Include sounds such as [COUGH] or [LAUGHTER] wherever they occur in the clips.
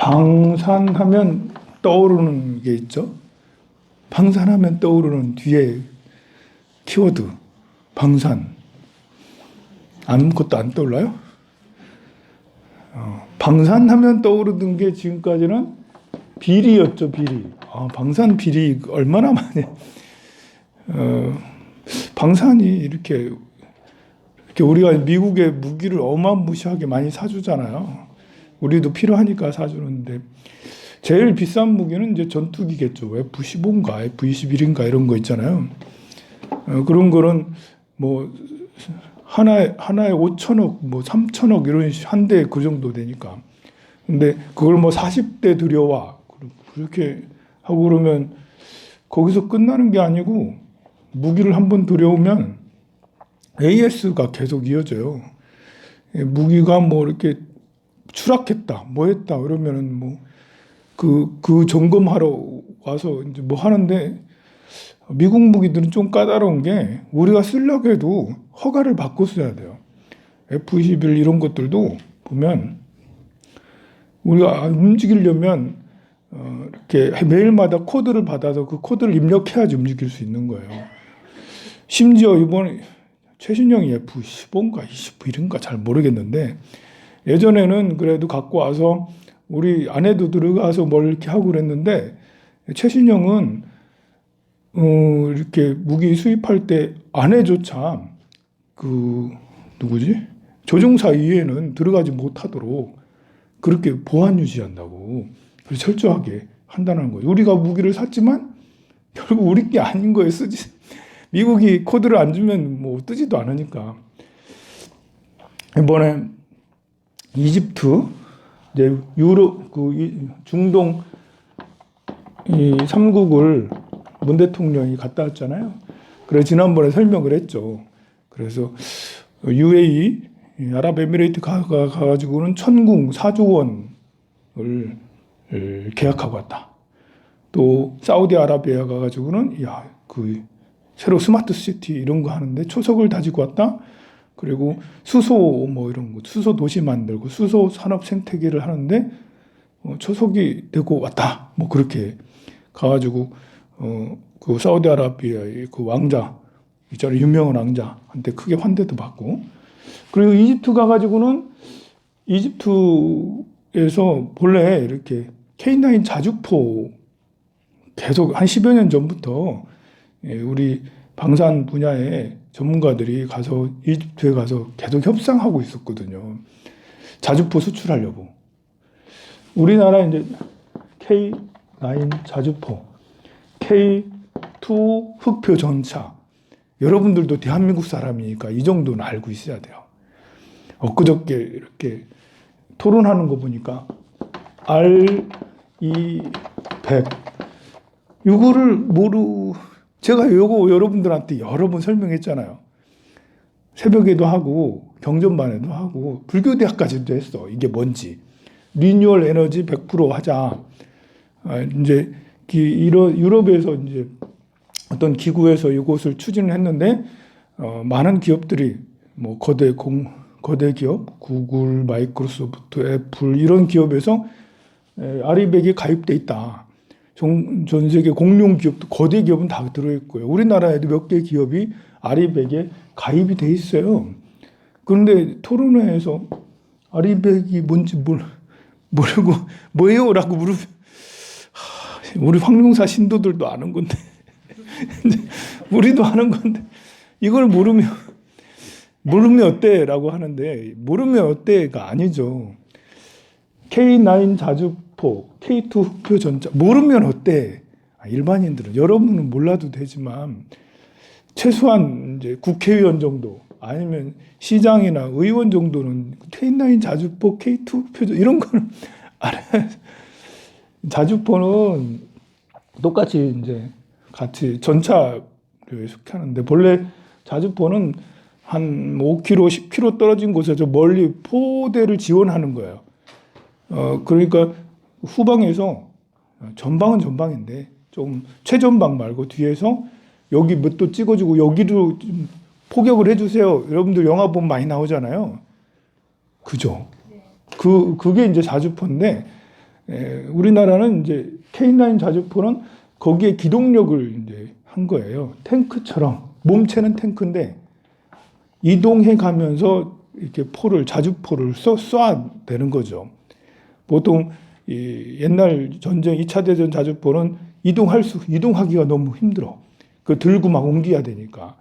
방산하면 떠오르는 게 있죠. 방산하면 떠오르는 뒤에 키워드 방산 아무것도 안 떠올라요? 어, 방산하면 떠오르던 게 지금까지는 비리였죠 비리. 아, 방산 비리 얼마나 많이 어, 방산이 이렇게 이렇게 우리가 미국의 무기를 어마무시하게 많이 사주잖아요. 우리도 필요하니까 사주는데 제일 비싼 무기는 이제 전투기겠죠. F-15인가 F-21인가 이런 거 있잖아요. 어, 그런 거는 뭐 하나에 하나에 5천억, 뭐 3천억 이런 한 대 그 정도 되니까. 근데 그걸 뭐 40대 들여와 그렇게 하고 그러면 거기서 끝나는 게 아니고 무기를 한번 들여오면 AS가 계속 이어져요. 예, 무기가 뭐 이렇게 추락했다, 뭐 했다, 그러면은 뭐, 그, 그 점검하러 와서 이제 뭐 하는데, 미국 무기들은 좀 까다로운 게, 우리가 쓰려고 해도 허가를 받고 써야 돼요. F-21 이런 것들도 보면, 우리가 움직이려면, 어, 이렇게 매일마다 코드를 받아서 그 코드를 입력해야지 움직일 수 있는 거예요. 심지어 이번에 최신형이 F15인가 21인가 잘 모르겠는데 예전에는 그래도 갖고 와서 우리 안에도 들어가서 뭘 이렇게 하고 그랬는데 최신형은 어 이렇게 무기 수입할 때 안에조차 그 누구지 조종사 이외에는 들어가지 못하도록 그렇게 보안 유지한다고 그래서 철저하게 한다는 거예요. 우리가 무기를 샀지만 결국 우리 게 아닌 거에 쓰지. 미국이 코드를 안 주면 뭐 뜨지도 않으니까. 이번에 이집트 이제 유럽 그 중동 이 삼국을 문 대통령이 갔다 왔잖아요. 그래서 지난번에 설명을 했죠. 그래서 UAE 아랍에미레이트 가, 가, 가지고는 천궁 4조 원을 계약하고 왔다. 또 사우디아라비아 가가지고는 야 그 새로 스마트 시티 이런 거 하는데 초석을 다지고 왔다. 그리고 수소 뭐 이런 거 수소 도시 만들고 수소 산업 생태계를 하는데 어, 초석이 되고 왔다. 뭐 그렇게 가가지고 어 그 사우디아라비아의 그 왕자 있잖아요 유명한 왕자한테 크게 환대도 받고 그리고 이집트 가가지고는 이집트에서 본래 이렇게 K9 자주포 계속 한 10여 년 전부터 예, 우리 방산 분야의 전문가들이 가서 이집트에 가서 계속 협상하고 있었거든요. 자주포 수출하려고. 우리나라 이제 K9 자주포, K2 흑표 전차. 여러분들도 대한민국 사람이니까 이 정도는 알고 있어야 돼요. 엊그저께 이렇게 토론하는 거 보니까 R200 이거를 모르 제가 요거 여러분들한테 여러 번 설명했잖아요. 새벽에도 하고 경전반에도 하고 불교대학까지도 했어. 이게 뭔지. 리뉴얼 에너지 100% 하자. 아, 이제 유럽에서 이제 어떤 기구에서 이것을 추진을 했는데 어, 많은 기업들이 뭐 거대 공 거대 기업 구글, 마이크로소프트, 애플 이런 기업에서 아리백이 가입돼 있다. 전 세계 공룡 기업도 거대 기업은 다 들어있고요. 우리나라에도 몇 개 기업이 아리백에 가입이 돼 있어요. 그런데 토론회에서 아리백이 뭔지 몰, 모르고 [LAUGHS] 뭐예요 라고 물으면 우리 황룡사 신도들도 아는 건데 [LAUGHS] 우리도 아는 건데 이걸 모르면 모르면 어때 라고 하는데 모르면 어때가 아니죠. K9 자주 포, K2 흑표 전자 모르면 어때? 아, 일반인들은 여러분은 몰라도 되지만 최소한 이제 국회의원 정도 아니면 시장이나 의원 정도는 K9 자주포, K2 흑표 이런 거는 [LAUGHS] 알아야 자주포는 똑같이 이제 같이 전차를 속하는데 본래 자주포는 한 5km, 10km 떨어진 곳에서 멀리 포대를 지원하는 거예요. 어, 그러니까 후방에서 전방은 전방인데 좀 최전방 말고 뒤에서 여기 몇도 찍어주고 여기로 좀 포격을 해주세요. 여러분들 영화 보면 많이 나오잖아요. 그죠? 그, 그게 이제 자주포인데 에, 우리나라는 이제 K9 자주포는 거기에 기동력을 이제 한 거예요. 탱크처럼 몸체는 탱크인데 이동해 가면서 이렇게 포를 자주포를 쏘, 쏴야 되는 거죠. 보통 이 옛날 전쟁 2차 대전 자주포는 이동할 수 이동하기가 너무 힘들어. 그 들고 막 옮겨야 되니까.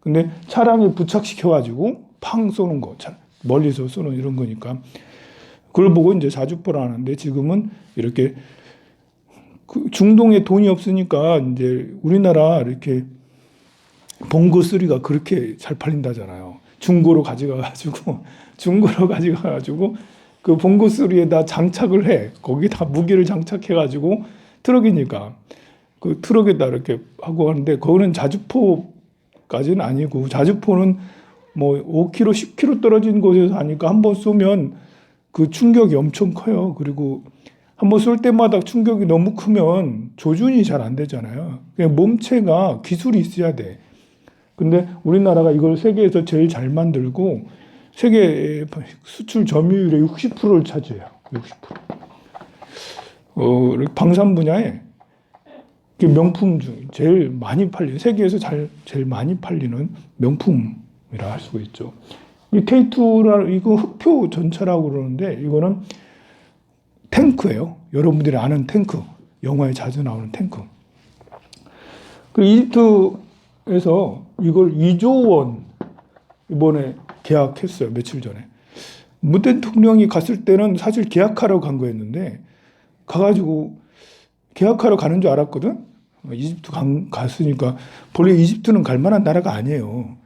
근데 차량에 부착시켜 가지고 팡 쏘는 거. 차- 멀리서 쏘는 이런 거니까. 그걸 보고 이제 자주포를 하는데 지금은 이렇게 그 중동에 돈이 없으니까 이제 우리나라 이렇게 봉고 3가 그렇게 잘 팔린다잖아요. 중고로 가져가 가지고 [LAUGHS] 중고로 가져가 가지고 그 봉고 3에다 장착을 해. 거기다 무기를 장착해 가지고 트럭이니까 그 트럭에다 이렇게 하고 하는데 그거는 자주포까지는 아니고 자주포는 뭐 5km, 10km 떨어진 곳에서 하니까 한 번 쏘면 그 충격이 엄청 커요. 그리고 한 번 쏠 때마다 충격이 너무 크면 조준이 잘 안 되잖아요. 그냥 몸체가 기술이 있어야 돼. 근데 우리나라가 이걸 세계에서 제일 잘 만들고 세계 수출 점유율의 60%를 차지해요. 60%. 어, 방산 분야에 그 명품 중 제일 많이 팔리는 세계에서 잘 제일 많이 팔리는 명품이라 할 수가 있죠. 이 K2라 이거 흑표 전차라고 그러는데 이거는 탱크예요. 여러분들이 아는 탱크. 영화에 자주 나오는 탱크. 그 이집트에서 이걸 2조 원 이번에 계약했어요. 며칠 전에. 문 대통령이 갔을 때는 사실 계약하러 간 거였는데 가가지고 계약하러 가는 줄 알았거든. 이집트 간, 갔으니까 본래 이집트는 갈 만한 나라가 아니에요.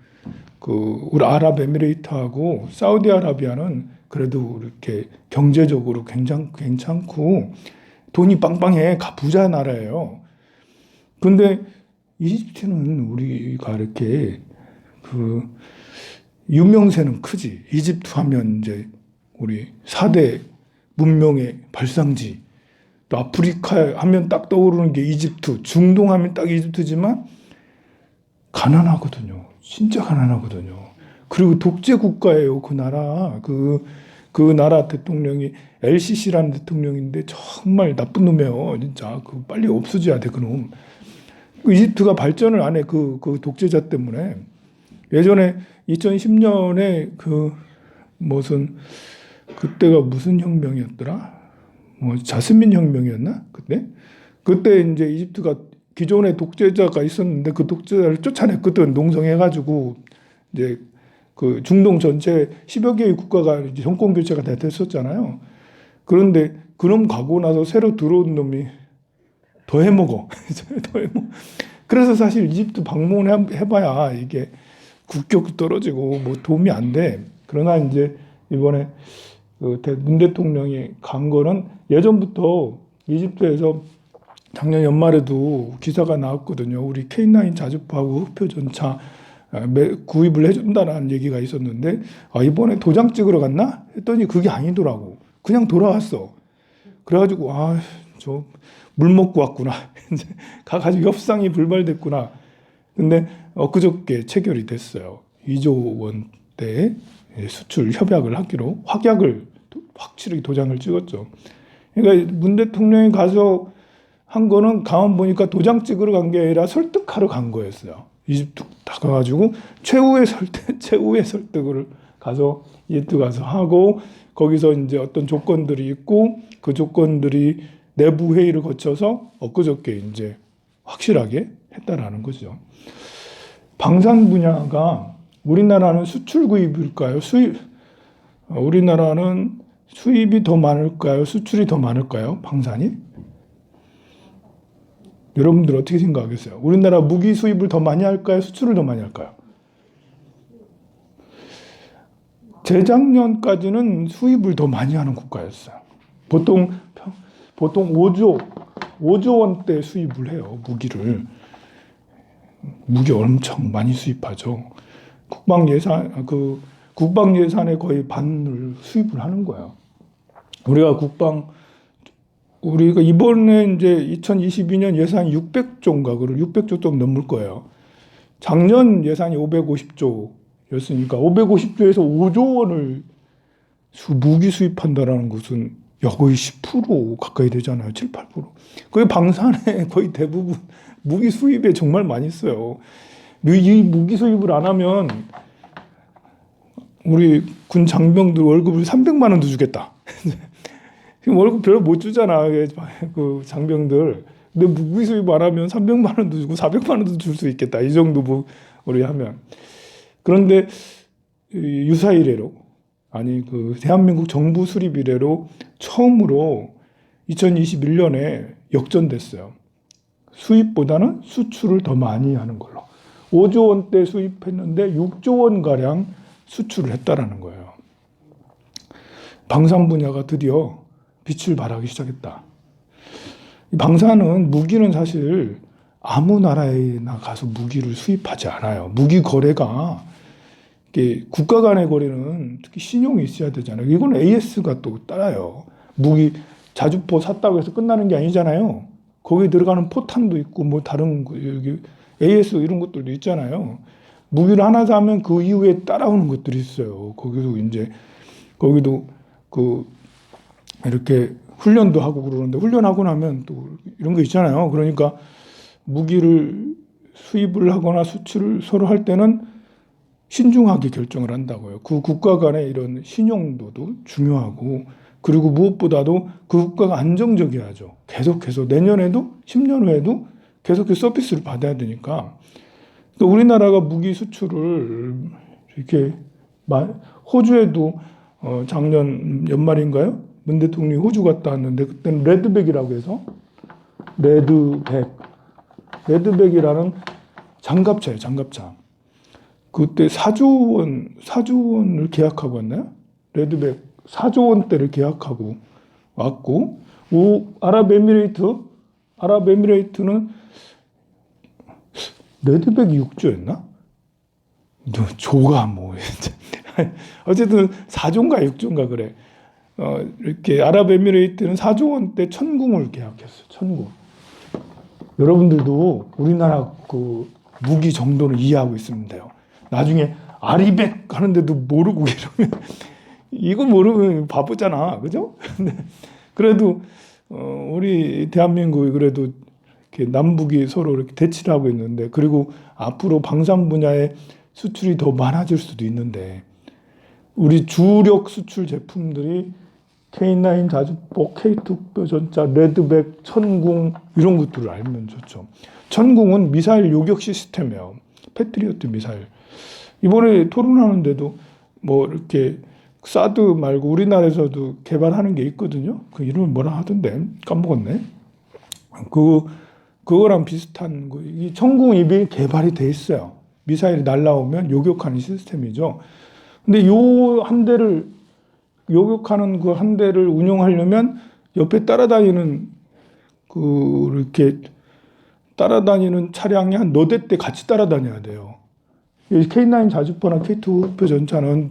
그 우리 아랍에미레이트하고 사우디아라비아는 그래도 이렇게 경제적으로 굉장히 괜찮고 돈이 빵빵해 가 부자 나라예요. 근데 이집트는 우리가 이렇게 그 유명세는 크지. 이집트 하면 이제 우리 4대 문명의 발상지. 또 아프리카 하면 딱 떠오르는 게 이집트, 중동 하면 딱 이집트지만 가난하거든요. 진짜 가난하거든요. 그리고 독재 국가예요. 그 나라. 그, 그 나라 대통령이 LCC라는 대통령인데 정말 나쁜 놈이에요. 진짜. 그 빨리 없어져야 돼, 그 놈. 그 이집트가 발전을 안 해. 그, 그 독재자 때문에. 예전에 2010년에 그 무슨 그때가 무슨 혁명이었더라? 뭐 자스민 혁명이었나? 그때? 그때 이제 이집트가 기존에 독재자가 있었는데 그 독재자를 쫓아냈거든. 농성해가지고 이제 그 중동 전체 10여 개의 국가가 이제 정권 교체가 다 됐었잖아요. 그런데 그놈 가고 나서 새로 들어온 놈이 더 해먹어. [LAUGHS] 더 해먹어. 그래서 사실 이집트 방문해봐야 이게 국격도 떨어지고 뭐 도움이 안 돼. 그러나 이제 이번에 그문 대통령이 간 거는 예전부터 이집트에서 작년 연말에도 기사가 나왔거든요. 우리 K9 자주포하고 흑표 전차 아, 매- 구입을 해준다라는 얘기가 있었는데 아, 이번에 도장 찍으러 갔나 했더니 그게 아니더라고. 그냥 돌아왔어. 그래가지고 아저 물 먹고 왔구나. [LAUGHS] 이제 가가지고 협상이 불발됐구나. 근데 엊그저께 체결이 됐어요. 2조 원대 수출 협약을 하기로 확약을 확실히 도장을 찍었죠. 그러니까 문 대통령이 가서 한 거는 가만 보니까 도장 찍으러 간 게 아니라 설득하러 간 거였어요. 이집트 다 가가지고 최후의 설득, [LAUGHS] 최후의 설득을 가서 이집트 가서 하고 거기서 이제 어떤 조건들이 있고 그 조건들이 내부 회의를 거쳐서 엊그저께 이제 확실하게 했다라는 거죠. 방산 분야가 우리나라는 수출 구입일까요? 수입 어, 우리나라는 수입이 더 많을까요? 수출이 더 많을까요? 방산이? 여러분들 어떻게 생각하겠어요? 우리나라 무기 수입을 더 많이 할까요? 수출을 더 많이 할까요? 재작년까지는 수입을 더 많이 하는 국가였어요. 보통 평- 보통 5조 5조 원대 수입을 해요. 무기를 무기 엄청 많이 수입하죠. 국방 예산 그 국방 예산의 거의 반을 수입을 하는 거예요. 우리가 국방 우리가 이번에 이제 2022년 예산 600조인가 그걸 600조 좀 넘을 거예요. 작년 예산이 550조였으니까 550조에서 5조 원을 수, 무기 수입한다라는 것은 야, 거의 10% 가까이 되잖아요. 7, 8%. 거의 방산에 거의 대부분 무기 수입에 정말 많이 써요. 이 무기 수입을 안 하면 우리 군 장병들 월급을 300만 원도 주겠다. [LAUGHS] 지금 월급 별로 못 주잖아. 그 장병들. 근데 무기 수입 안 하면 300만 원도 주고 400만 원도 줄 수 있겠다. 이 정도 뭐 우리 하면. 그런데 이 유사 이래로 아니 그 대한민국 정부 수립 이래로 처음으로 2021년에 역전됐어요. 수입보다는 수출을 더 많이 하는 걸로. 5조 원대 수입했는데 6조 원 가량 수출을 했다라는 거예요. 방산 분야가 드디어 빛을 발하기 시작했다. 이 방산은 무기는 사실 아무 나라에나 가서 무기를 수입하지 않아요. 무기 거래가 국가 간의 거래는 특히 신용이 있어야 되잖아요. 이건 AS가 또 따라요. 무기 자주포 샀다고 해서 끝나는 게 아니잖아요. 거기에 들어가는 포탄도 있고 뭐 다른 거, 여기 AS 이런 것들도 있잖아요. 무기를 하나 사면 그 이후에 따라오는 것들이 있어요. 거기도 이제 거기도 그 이렇게 훈련도 하고 그러는데 훈련하고 나면 또 이런 거 있잖아요. 그러니까 무기를 수입을 하거나 수출을 서로 할 때는 신중하게 결정을 한다고요. 그 국가 간의 이런 신용도도 중요하고 그리고 무엇보다도 그 국가가 안정적이야죠. 계속해서 내년에도 10년 후에도 계속해서 서비스를 받아야 되니까 또 우리나라가 무기 수출을 이렇게 호주에도 어 작년 연말인가요? 문 대통령이 호주 갔다 왔는데 그때는 레드백이라고 해서 레드백 레드백이라는 장갑차예요 장갑차 그때 4조 원 4조 원을 계약하고 왔나요? 레드백 4조 원대를 계약하고 왔고 오 아랍에미레이트 아랍에미레이트는 레드백이 6조였나? 조가 뭐 [LAUGHS] 어쨌든 4조인가 6조인가 그래. 어, 이렇게 아랍에미레이트는 4조 원대 천궁을 계약했어요. 천궁. 여러분들도 우리나라 그 무기 정도는 이해하고 있으면 돼요. 나중에 아리백 하는데도 모르고 이러면 이거 모르면 바보잖아, 그죠? 근데 [LAUGHS] 그래도 어, 우리 대한민국이 그래도 이렇게 남북이 서로 이렇게 대치를 하고 있는데 그리고 앞으로 방산 분야에 수출이 더 많아질 수도 있는데 우리 주력 수출 제품들이 K9 자주포, K2 뼈전자, 레드백, 천궁 이런 것들을 알면 좋죠. 천궁은 미사일 요격 시스템이에요. 패트리어트 미사일. 이번에 토론하는데도 뭐 이렇게 사드 말고 우리나라에서도 개발하는 게 있거든요. 그 이름을 뭐라 하던데 까먹었네. 그 그거랑 비슷한 거. 이 천궁 입이 개발이 돼 있어요. 미사일이 날라오면 요격하는 시스템이죠. 근데 요 한 대를 요격하는 그 한 대를 운용하려면 옆에 따라다니는 그 이렇게 따라다니는 차량이 한 너댓 대 같이 따라다녀야 돼요. K9 자주포나 K2 표 전차는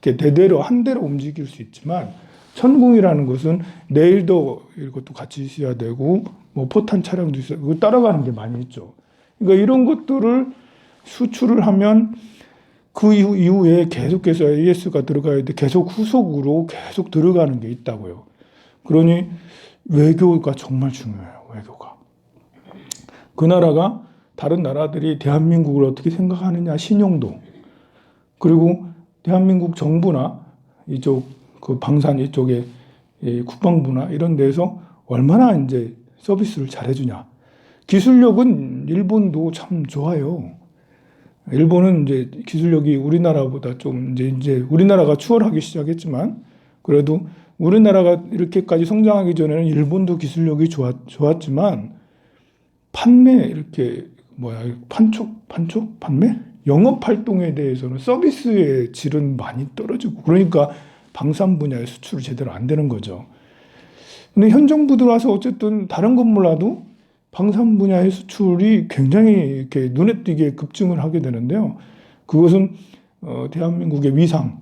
대대로 한 대로 움직일 수 있지만 천궁이라는 것은 내일도 이것도 같이 있어야 되고 뭐 포탄 차량도 있어요. 그 따라가는 게 많이 있죠. 그러니까 이런 것들을 수출을 하면 그 이후, 이후에 계속해서 AS가 들어가야 돼. 계속 후속으로 계속 들어가는 게 있다고요. 그러니 외교가 정말 중요해요. 외교가. 그 나라가 다른 나라들이 대한민국을 어떻게 생각하느냐 신용도 그리고 대한민국 정부나 이쪽 그 방산 이쪽에 국방부나 이런 데서 얼마나 이제 서비스를 잘해주냐. 기술력은 일본도 참 좋아요. 일본은 이제 기술력이 우리나라보다 좀 이제 이제 우리나라가 추월하기 시작했지만 그래도 우리나라가 이렇게까지 성장하기 전에는 일본도 기술력이 좋았, 좋았지만 판매 이렇게 뭐야 판촉 판촉 판매 영업 활동에 대해서는 서비스의 질은 많이 떨어지고 그러니까 방산 분야의 수출이 제대로 안 되는 거죠. 근데 현 정부 들어와서 어쨌든 다른 건 몰라도 방산 분야의 수출이 굉장히 이렇게 눈에 띄게 급증을 하게 되는데요. 그것은 어, 대한민국의 위상.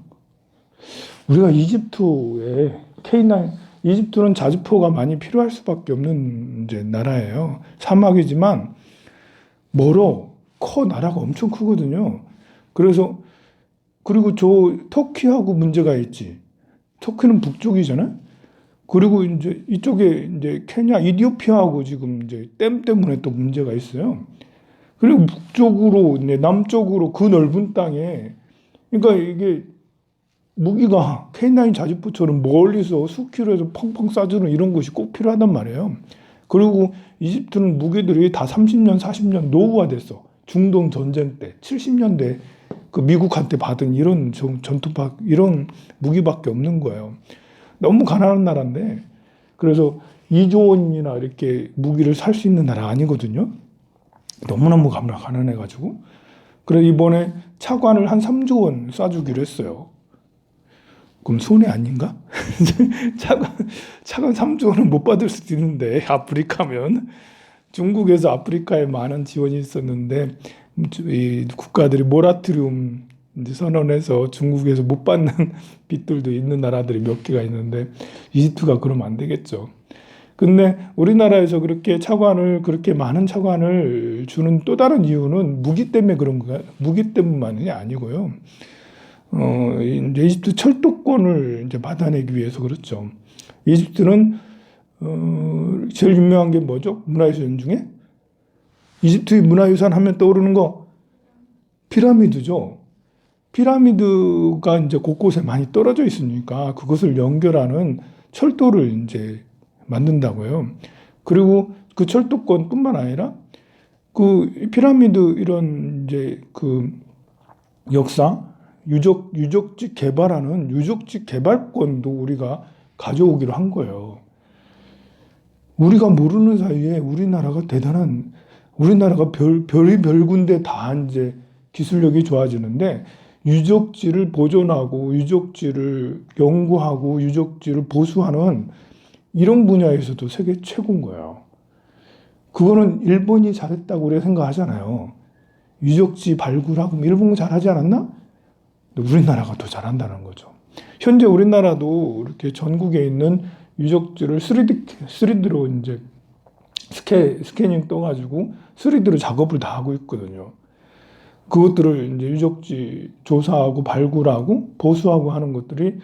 우리가 이집트에 K9 이집트는 자주포가 많이 필요할 수밖에 없는 이제 나라예요. 사막이지만 멀어 커 나라가 엄청 크거든요. 그래서 그리고 저 터키하고 문제가 있지. 터키는 북쪽이잖아요. 그리고 이제 이쪽에 이제 케냐, 이디오피아하고 지금 이제 댐 때문에 또 문제가 있어요. 그리고 북쪽으로 이제 남쪽으로 그 넓은 땅에 그러니까 이게 무기가 K9 자주포처럼 멀리서 수킬로에서 펑펑 쏴주는 이런 것이 꼭 필요하단 말이에요. 그리고 이집트는 무기들이 다 30년, 40년 노후화됐어. 중동 전쟁 때, 70년대 그 미국한테 받은 이런 전- 전투박 이런 무기밖에 없는 거예요. 너무 가난한 나라인데 그래서 2조 원이나 이렇게 무기를 살 수 있는 나라 아니거든요. 너무너무 가난- 가난해가지고 그래 이번에 차관을 한 3조 원 쏴주기로 했어요. 그럼 손해 아닌가? [LAUGHS] 차관 차관 3조 원은 못 받을 수도 있는데 아프리카면 중국에서 아프리카에 많은 지원이 있었는데 이 국가들이 이제 선언해서 중국에서 못 받는 [LAUGHS] 빚들도 있는 나라들이 몇 개가 있는데 이집트가 그러면 안 되겠죠. 근데 우리나라에서 그렇게 차관을 그렇게 많은 차관을 주는 또 다른 이유는 무기 때문에 그런 거야. 무기 때문만이 아니고요. 어, 이집트 철도권을 이제 받아내기 위해서 그렇죠. 이집트는 어, 제일 유명한 게 뭐죠? 문화유산 중에 이집트의 문화유산 하면 떠오르는 거 피라미드죠. 피라미드가 이제 곳곳에 많이 떨어져 있으니까 그것을 연결하는 철도를 이제 만든다고요. 그리고 그 철도권뿐만 아니라 그 피라미드 이런 이제 그 역사 유적 유적지 개발하는 유적지 개발권도 우리가 가져오기로 한 거예요. 우리가 모르는 사이에 우리나라가 대단한 우리나라가 별 별이 별 군데 다 이제 기술력이 좋아지는데 유적지를 보존하고 유적지를 연구하고 유적지를 보수하는 이런 분야에서도 세계 최고인 거예요. 그거는 일본이 잘했다고 우리가 생각하잖아요. 유적지 발굴하고 뭐 일본 잘하지 않았나? 우리나라가 더 잘한다는 거죠. 현재 우리나라도 이렇게 전국에 있는 유적지를 3D, 3D로 이제 스캐, 스캐닝 떠가지고 3D로 작업을 다 하고 있거든요. 그것들을 이제 유적지 조사하고 발굴하고 보수하고 하는 것들이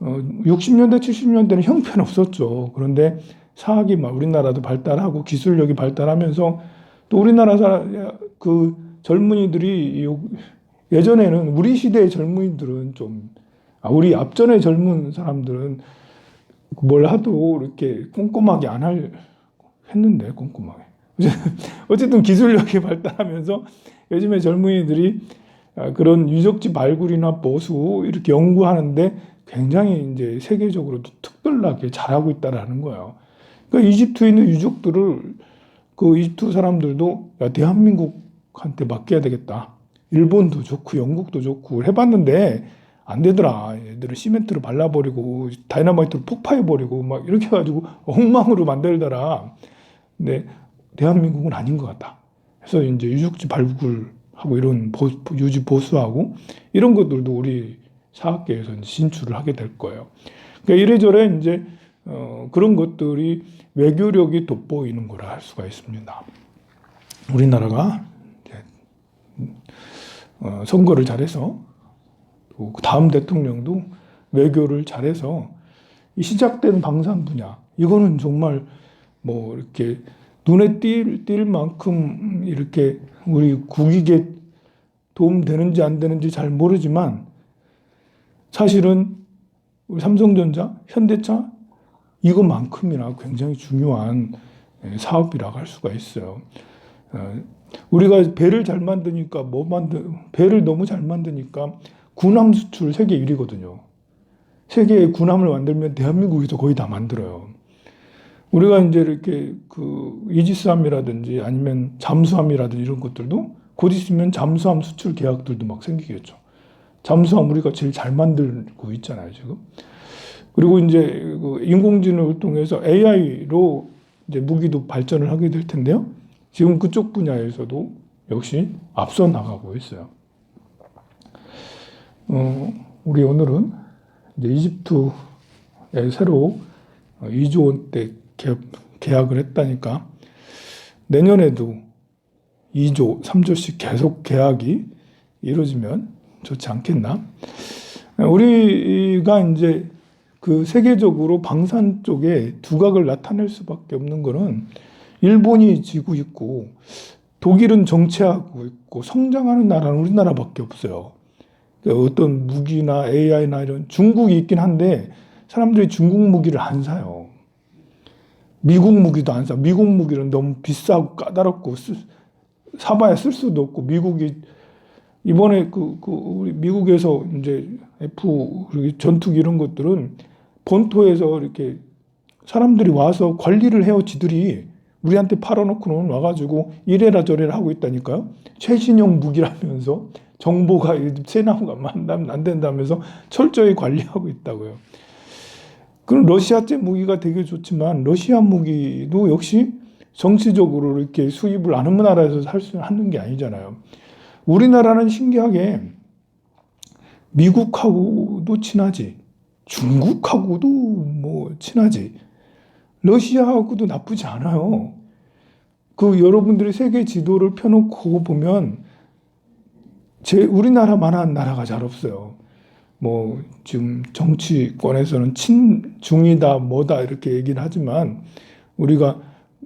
어, 60년대, 70년대는 형편없었죠. 그런데 사학이 막 우리나라도 발달하고 기술력이 발달하면서 또 우리나라 그 젊은이들이 요- 예전에는 우리 시대의 젊은이들은 좀, 아, 우리 앞전의 젊은 사람들은 뭘 하도 이렇게 꼼꼼하게 안 할, 했는데, 꼼꼼하게. [LAUGHS] 어쨌든 기술력이 발달하면서 요즘에 젊은이들이 아, 그런 유적지 발굴이나 보수 이렇게 연구하는데 굉장히 이제 세계적으로도 특별하게 잘하고 있다라는 거예요. 그러니까 이집트에 있는 유적들을 그 이집트 사람들도 야, 대한민국한테 맡겨야 되겠다. 일본도 좋고 영국도 좋고 해봤는데 안 되더라. 얘들을 시멘트로 발라버리고 다이너마이트로 폭파해버리고 막 이렇게 해가지고 엉망으로 만들더라. 근데 대한민국은 아닌 것 같다. 그래서 이제 유적지 발굴하고 이런 보, 유지 보수하고 이런 것들도 우리 사학계에서 진출을 하게 될 거예요. 그러니까 이래저래 이제 어, 그런 것들이 외교력이 돋보이는 거라 할 수가 있습니다. 우리나라가 이제, 어, 선거를 잘해서 또 그 다음 대통령도 외교를 잘해서 이 시작된 방산 분야 이거는 정말 뭐 이렇게 눈에 띌, 띌 만큼 이렇게 우리 국익에 도움 되는지 안 되는지 잘 모르지만 사실은 우리 삼성전자, 현대차 이것만큼이나 굉장히 중요한 예, 사업이라고 할 수가 있어요. 어, 우리가 배를 잘 만드니까 뭐 만드 배를 너무 잘 만드니까 군함 수출 세계 1위거든요. 세계에 군함을 만들면 대한민국에서 거의 다 만들어요. 우리가 이제 이렇게 그 이지스함이라든지 아니면 잠수함이라든지 이런 것들도 곧 있으면 잠수함 수출 계약들도 막 생기겠죠. 잠수함 우리가 제일 잘 만들고 있잖아요, 지금. 그리고 이제 그 인공지능을 통해서 AI로 이제 무기도 발전을 하게 될 텐데요. 지금 그쪽 분야에서도 역시 앞서 나가고 있어요. 어, 우리 오늘은 이제 이집트에 새로 2조 원대 계약, 계약을 했다니까 내년에도 2조, 3조씩 계속 계약이 이루어지면 좋지 않겠나? 우리가 이제 그 세계적으로 방산 쪽에 두각을 나타낼 수밖에 없는 거는 일본이 지고 있고 독일은 정체하고 있고 성장하는 나라는 우리나라밖에 없어요. 어떤 무기나 AI나 이런 중국이 있긴 한데 사람들이 중국 무기를 안 사요. 미국 무기도 안 사. 미국 무기는 너무 비싸고 까다롭고 쓰- 사봐야 쓸 수도 없고 미국이 이번에 그, 그 우리 미국에서 이제 F 전투기 이런 것들은 본토에서 이렇게 사람들이 와서 관리를 해요. 지들이 우리한테 팔아놓고는 와가지고 이래라 저래라 하고 있다니까요. 최신형 무기라면서 정보가 세나무가 만나면 안 된다면서 철저히 관리하고 있다고요. 그럼 러시아제 무기가 되게 좋지만 러시아 무기도 역시 정치적으로 이렇게 수입을 아는 나라에서 살 수 하는 게 아니잖아요. 우리나라는 신기하게 미국하고도 친하지, 중국하고도 뭐 친하지, 러시아하고도 나쁘지 않아요. 그 여러분들이 세계 지도를 펴놓고 보면 제 우리나라만한 나라가 잘 없어요. 뭐 지금 정치권에서는 친중이다 뭐다 이렇게 얘기를 하지만 우리가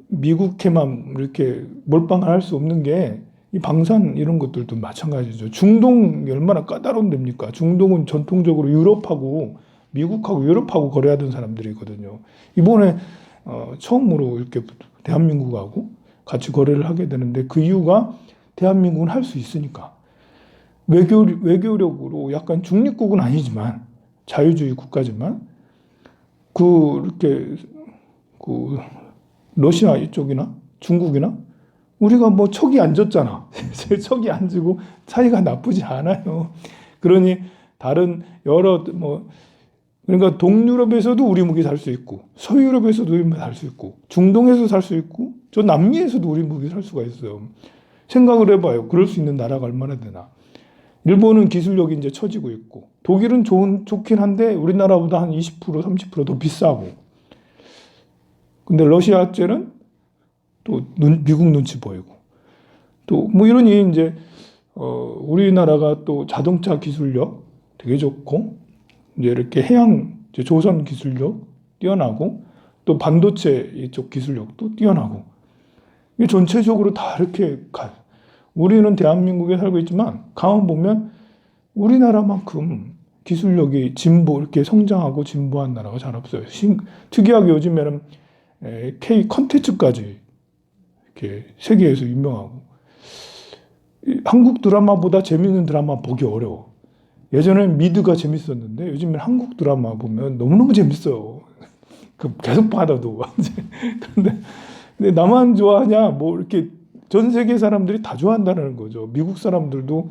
미국에만 이렇게 몰빵을 할 수 없는 게 이 방산 이런 것들도 마찬가지죠. 중동이 얼마나 까다로운 데입니까? 중동은 전통적으로 유럽하고 미국하고 유럽하고 거래하던 사람들이거든요. 이번에 어, 처음으로 이렇게 대한민국하고 같이 거래를 하게 되는데 그 이유가 대한민국은 할 수 있으니까 외교 외교력으로 약간 중립국은 아니지만 자유주의 국가지만 그 이렇게 그 러시아 이쪽이나 중국이나 우리가 뭐 척이 안 졌잖아. [LAUGHS] 척이 안 지고 차이가 나쁘지 않아요. 그러니 다른 여러 뭐 그러니까 동유럽에서도 우리 무기 살 수 있고 서유럽에서도 우리 무기 살 수 있고 중동에서 살 수 있고 저 남미에서도 우리 무기 살 수가 있어요. 생각을 해봐요. 그럴 수 있는 나라가 얼마나 되나. 일본은 기술력이 이제 처지고 있고 독일은 좋은 좋긴 한데 우리나라보다 한 20% 30%더 비싸고 근데 러시아제는 또 눈, 미국 눈치 보이고 또 뭐 이러니 이제 어 우리나라가 또 자동차 기술력 되게 좋고 이제 이렇게 해양 이제 조선 기술력 뛰어나고 또 반도체 이쪽 기술력도 뛰어나고 이 전체적으로 다 이렇게 가. 우리는 대한민국에 살고 있지만 가만 보면 우리나라만큼 기술력이 진보 이렇게 성장하고 진보한 나라가 잘 없어요. 신, 특이하게 요즘에는 에, K 컨텐츠까지 이렇게 세계에서 유명하고 이 한국 드라마보다 재밌는 드라마 보기 어려워. 예전엔 미드가 재밌었는데 요즘엔 한국 드라마 보면 너무너무 재밌어요. [LAUGHS] 그 계속 받아도 [LAUGHS] 그런데 근데 나만 좋아하냐 뭐 이렇게 전 세계 사람들이 다 좋아한다는 거죠. 미국 사람들도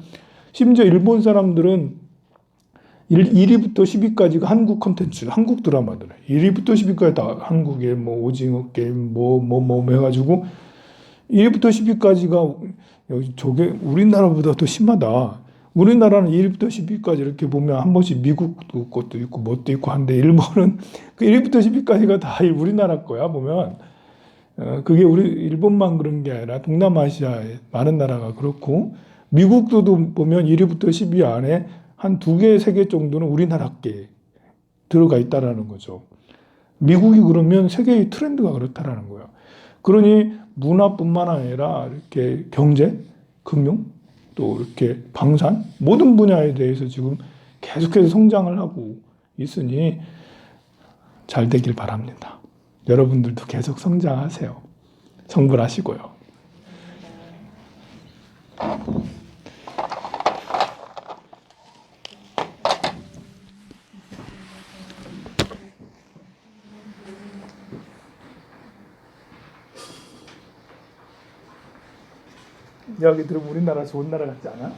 심지어 일본 사람들은 1, 1위부터 10위까지가 한국 컨텐츠, 한국 드라마들. 1위부터 10위까지 다 한국의 뭐 오징어 게임 뭐뭐 뭐 해가지고 1위부터 10위까지가 여기 저게 우리나라보다 더 심하다. 우리나라는 1위부터 10위까지 이렇게 보면 한 번씩 미국 것도 있고 뭣도 있고 한데 일본은 그 1위부터 10위까지가 다 우리나라 거야 보면 어, 그게 우리 일본만 그런 게 아니라 동남아시아의 많은 나라가 그렇고 미국도 보면 1위부터 10위 안에 한 두 개, 세 개 정도는 우리나라 게 들어가 있다라는 거죠. 미국이 그러면 세계의 트렌드가 그렇다라는 거예요. 그러니 문화뿐만 아니라 이렇게 경제, 금융, 또 이렇게 방산 모든 분야에 대해서 지금 계속해서 성장을 하고 있으니 잘 되길 바랍니다. 여러분들도 계속 성장하세요. 성불하시고요. 이야기 들으면 우리나라 좋은 나라 같지 않아?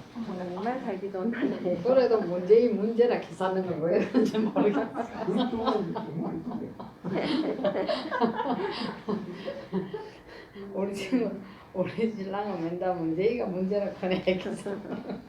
정말 살기도 한다네. 그래도 문제이 문제라 계산하는 건왜 그런지 모르겠어. [LAUGHS] 우리 지금 우리 신랑은 맨날 문제이가 문제라 계산. [LAUGHS]